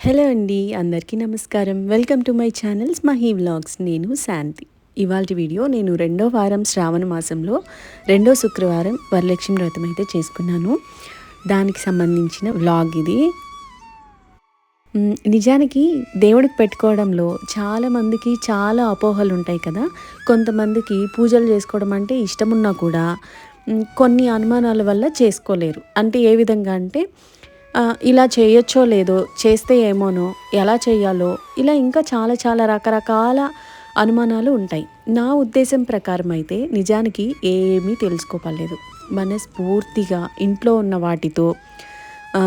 Hello అండి అందరికీ నమస్కారం. Welcome to my channels Mahi vlogs. నేను శాంతి. ఇవాళ వీడియో నేను రెండో వారం శ్రావణ మాసంలో రెండో శుక్రవారం వరలక్ష్మి వ్రతం అయితే చేసుకున్నాను. దానికి సంబంధించిన వ్లాగ్ ఇది. నిజానికి దేవుడికి పెట్టుకోవడంలో చాలా మందికి చాలా అపోహలు ఉంటాయి కదా. కొంతమందికి పూజలు చేసుకోవడం అంటే ఇష్టమున్నా కూడా కొన్ని అనుమానాల వల్ల చేసుకోలేరు. అంటే ఏ విధంగా అంటే ఇలా చేయొచ్చో లేదో చేస్తే ఏమోనో ఎలా చేయాలో ఇలా ఇంకా చాలా చాలా రకరకాల అనుమానాలు ఉంటాయి. నా ఉద్దేశం ప్రకారం అయితే నిజానికి ఏమీ తెలుసుకోపలేదు మనస్ఫూర్తిగా ఇంట్లో ఉన్న వాటితో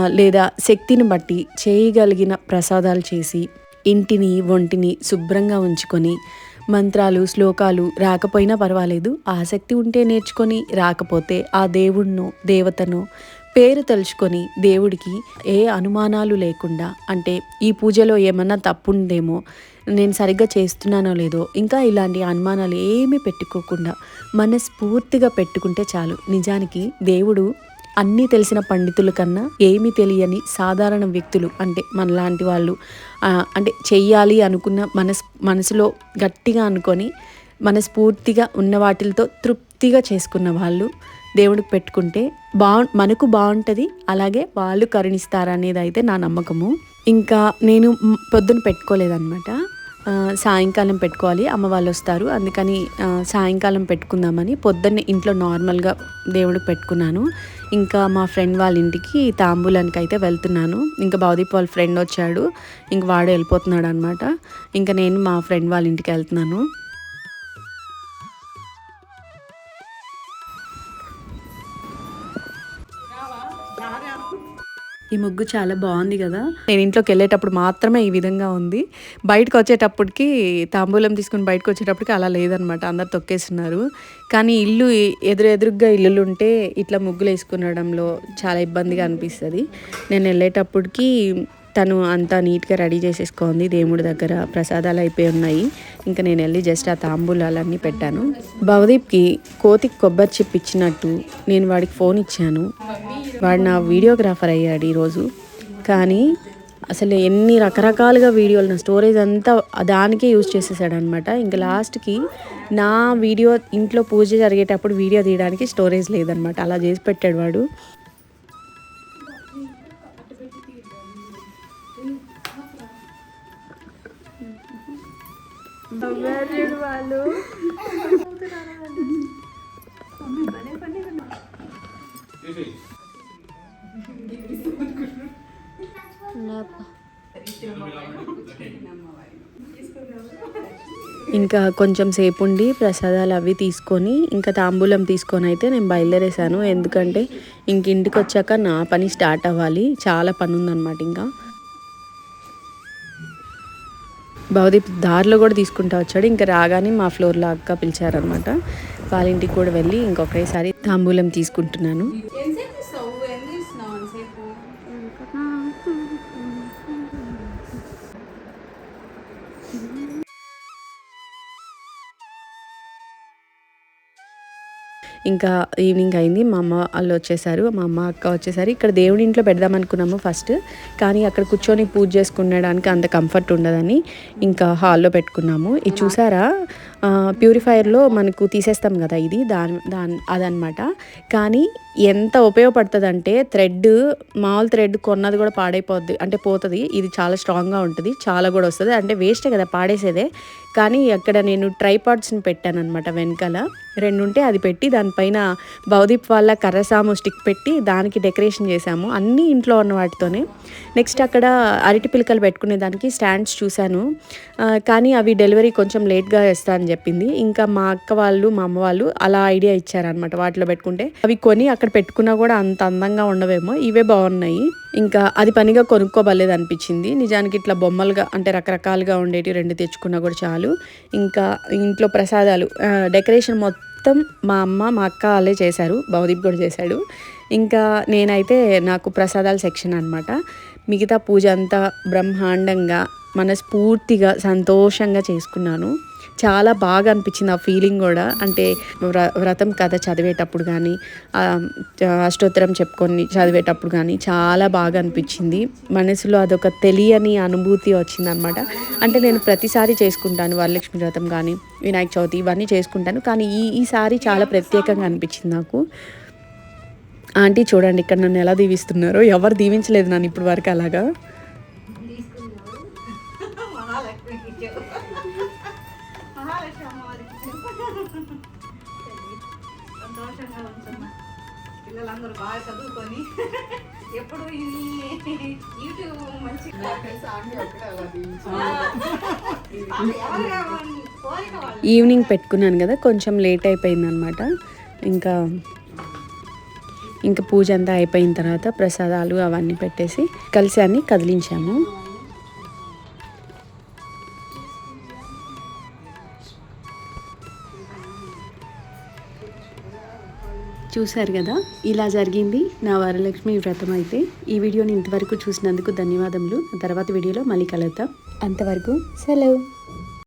లేదా శక్తిని బట్టి చేయగలిగిన ప్రసాదాలు చేసి ఇంటిని ఒంటిని శుభ్రంగా ఉంచుకొని మంత్రాలు శ్లోకాలు రాకపోయినా పర్వాలేదు. ఆసక్తి ఉంటే నేర్చుకొని రాకపోతే ఆ దేవుణ్ణో దేవతనో పేరు తలుచుకొని దేవుడికి ఏ అనుమానాలు లేకుండా అంటే ఈ పూజలో ఏమన్నా తప్పుందేమో నేను సరిగ్గా చేస్తున్నానో లేదో ఇంకా ఇలాంటి అనుమానాలు ఏమీ పెట్టుకోకుండా మనస్ఫూర్తిగా పెట్టుకుంటే చాలు. నిజానికి దేవుడు అన్నీ తెలిసిన పండితుల కన్నా ఏమీ తెలియని సాధారణ వ్యక్తులు అంటే మనలాంటి వాళ్ళు అంటే చెయ్యాలి అనుకున్న మనస్ మనసులో గట్టిగా అనుకొని మనస్ఫూర్తిగా ఉన్న వాటితో తృప్తిగా చేసుకున్న వాళ్ళు దేవుడికి పెట్టుకుంటే బాగు మనకు బాగుంటుంది అలాగే వాళ్ళు కరుణిస్తారనేది అయితే నా నమ్మకము. ఇంకా నేను పొద్దున పెట్టుకోలేదన్నమాట. సాయంకాలం పెట్టుకోవాలి అమ్మ వాళ్ళు వస్తారు అందుకని సాయంకాలం పెట్టుకుందామని పొద్దున్నే ఇంట్లో నార్మల్గా దేవుడికి పెట్టుకున్నాను. ఇంకా మా ఫ్రెండ్ వాళ్ళ ఇంటికి తాంబూలానికి అయితే వెళ్తున్నాను. ఇంకా భవదీప్ వాళ్ళ ఫ్రెండ్ వచ్చాడు ఇంక వాడు వెళ్ళిపోతున్నాడు అనమాట ఇంకా నేను మా ఫ్రెండ్ వాళ్ళ ఇంటికి వెళ్తున్నాను. ఈ ముగ్గు చాలా బాగుంది కదా. నేను ఇంట్లోకి వెళ్ళేటప్పుడు మాత్రమే ఈ విధంగా ఉంది. బయటకు వచ్చేటప్పటికి తాంబూలం తీసుకుని బయటకు వచ్చేటప్పటికి అలా లేదనమాట. అందరు తొక్కేస్తున్నారు. కానీ ఇల్లు ఎదురు ఎదురుగ్గా ఇల్లులు ఉంటే ఇట్లా ముగ్గులు వేసుకునడంలో చాలా ఇబ్బందిగా అనిపిస్తుంది. నేను వెళ్ళేటప్పటికి తను అంతా నీట్గా రెడీ చేసేసుకోంది. దేవుడి దగ్గర ప్రసాదాలు అయిపోయి ఉన్నాయి. ఇంకా నేను వెళ్ళి జస్ట్ ఆ తాంబూలాలన్నీ పెట్టాను. భవదీప్కి కోతికి కొబ్బరి చిప్ ఇచ్చినట్టు నేను వాడికి ఫోన్ ఇచ్చాను. వాడు నా వీడియోగ్రాఫర్ అయ్యాడు ఈరోజు. కానీ అసలు ఎన్ని రకరకాలుగా వీడియోలు నా స్టోరేజ్ అంతా దానికే యూజ్ చేసేసాడనమాట ఇంకా లాస్ట్కి నా వీడియో ఇంట్లో పూజ జరిగేటప్పుడు వీడియో తీయడానికి స్టోరేజ్ లేదనమాట అలా చేసి పెట్టాడు వాడు. ఇంకా కొంచెం సేపు ఉండి ప్రసాదాలు అవి తీసుకొని ఇంకా తాంబూలం తీసుకొని అయితే నేను బయలుదేరేసాను ఎందుకంటే ఇంక ఇంటికి వచ్చాక నా పని స్టార్ట్ అవ్వాలి. చాలా పని ఉందన్నమాట ఇంకా. భవదీప్ దారిలో కూడా తీసుకుంటా వచ్చాడు. ఇంకా రాగానే మా ఫ్లోర్లో అక్క పిలిచారనమాట వాళ్ళ ఇంటికి కూడా వెళ్ళి ఇంకొకసారి తాంబూలం తీసుకుంటున్నాను. ఇంకా ఈవినింగ్ అయింది. మా అమ్మ వాళ్ళు వచ్చేసారు. మా అమ్మ అక్క వచ్చేసారు. ఇక్కడ దేవుడి ఇంట్లో పెడదాం అనుకున్నాము ఫస్ట్. కానీ అక్కడ కూర్చొని పూజ చేసుకునేడానికి అంత కంఫర్ట్ ఉండదని ఇంకా హాల్లో పెట్టుకున్నాము. ఇది చూసారా? ప్యూరిఫైయర్లో మనకు తీసేస్తాం కదా ఇది దాని దాని అదనమాట కానీ ఎంత ఉపయోగపడుతుంది అంటే థ్రెడ్ మామూలు థ్రెడ్ కొన్నది కూడా పాడైపోద్ది అంటే పోతుంది. ఇది చాలా స్ట్రాంగ్గా ఉంటుంది చాలా కూడా వస్తుంది. అంటే వేస్టే కదా పాడేసేదే. కానీ అక్కడ నేను ట్రైపాడ్స్ని పెట్టాను అనమాట వెనకాల. రెండు ఉంటే అది పెట్టి దానిపైన భవదీప్ వాళ్ళ కర్రసాము స్టిక్ పెట్టి దానికి డెకరేషన్ చేశాము అన్నీ ఇంట్లో ఉన్న వాటితోనే. నెక్స్ట్ అక్కడ అరటి పిలకలు పెట్టుకునే దానికి స్టాండ్స్ చూశాను. కానీ అవి డెలివరీ కొంచెం లేట్గా వేస్తాను అని చెప్పింది. ఇంకా మా అక్క వాళ్ళు మా అమ్మ వాళ్ళు అలా ఐడియా ఇచ్చారనమాట వాటిలో పెట్టుకుంటే. అవి కొని అక్కడ పెట్టుకున్నా కూడా అంత అందంగా ఉండవేమో ఇవే బాగున్నాయి. ఇంకా అది పనిగా కొనుక్కోబలేదు అనిపించింది. నిజానికి ఇట్లా బొమ్మలుగా అంటే రకరకాలుగా ఉండేవి రెండు తెచ్చుకున్నా కూడా చాలు. ఇంకా ఇంట్లో ప్రసాదాలు డెకరేషన్ డెకరేషన్ మొత్తం మా అమ్మ మా అక్క వాళ్ళే చేశారు. భవదీప్ కూడా చేశాడు. ఇంకా నేనైతే నాకు ప్రసాదాల సెక్షన్ అనమాట మిగతా పూజ అంతా బ్రహ్మాండంగా మనస్ఫూర్తిగా సంతోషంగా చేసుకున్నాను. చాలా బాగా అనిపించింది ఆ ఫీలింగ్ కూడా. అంటే వ్ర వ్రతం కథ చదివేటప్పుడు కానీ అష్టోత్తరం చెప్పుకొని చదివేటప్పుడు కానీ చాలా బాగా అనిపించింది. మనసులో అదొక తెలియని అనుభూతి వచ్చిందనమాట. అంటే నేను ప్రతిసారి చేసుకుంటాను వరలక్ష్మి వ్రతం కానీ వినాయక చవితి ఇవన్నీ చేసుకుంటాను. కానీ ఈ ఈసారి చాలా ప్రత్యేకంగా అనిపించింది నాకు. ఆంటీ చూడండి ఇక్కడ నన్ను ఎలా దీవిస్తున్నారో. ఎవరు దీవించలేదు నన్ను ఇప్పుడు వరకు అలాగా? మహాలక్ష్మి అమ్మవారికి సంతోషంగా ఉంటున్నా పిల్లలందరూ బాగా చదువుకొని ఎప్పుడు యూట్యూబ్ మంచి ఈవినింగ్ పెట్టుకున్నాను కదా కొంచెం లేట్ అయిపోయిందనమాట ఇంకా ఇంకా పూజ అంతా అయిపోయిన తర్వాత ప్రసాదాలు అవన్నీ పెట్టేసి కలిసి అన్నీ కదిలించాము. చూశారు కదా? ఇలా జరిగింది. నా వరలక్ష్మి వ్రతం అయితే. ఈ వీడియోని ఇంతవరకు చూసినందుకు ధన్యవాదములు. తర్వాత వీడియోలో మళ్ళీ కలుద్దాం. అంతవరకు సెలవు.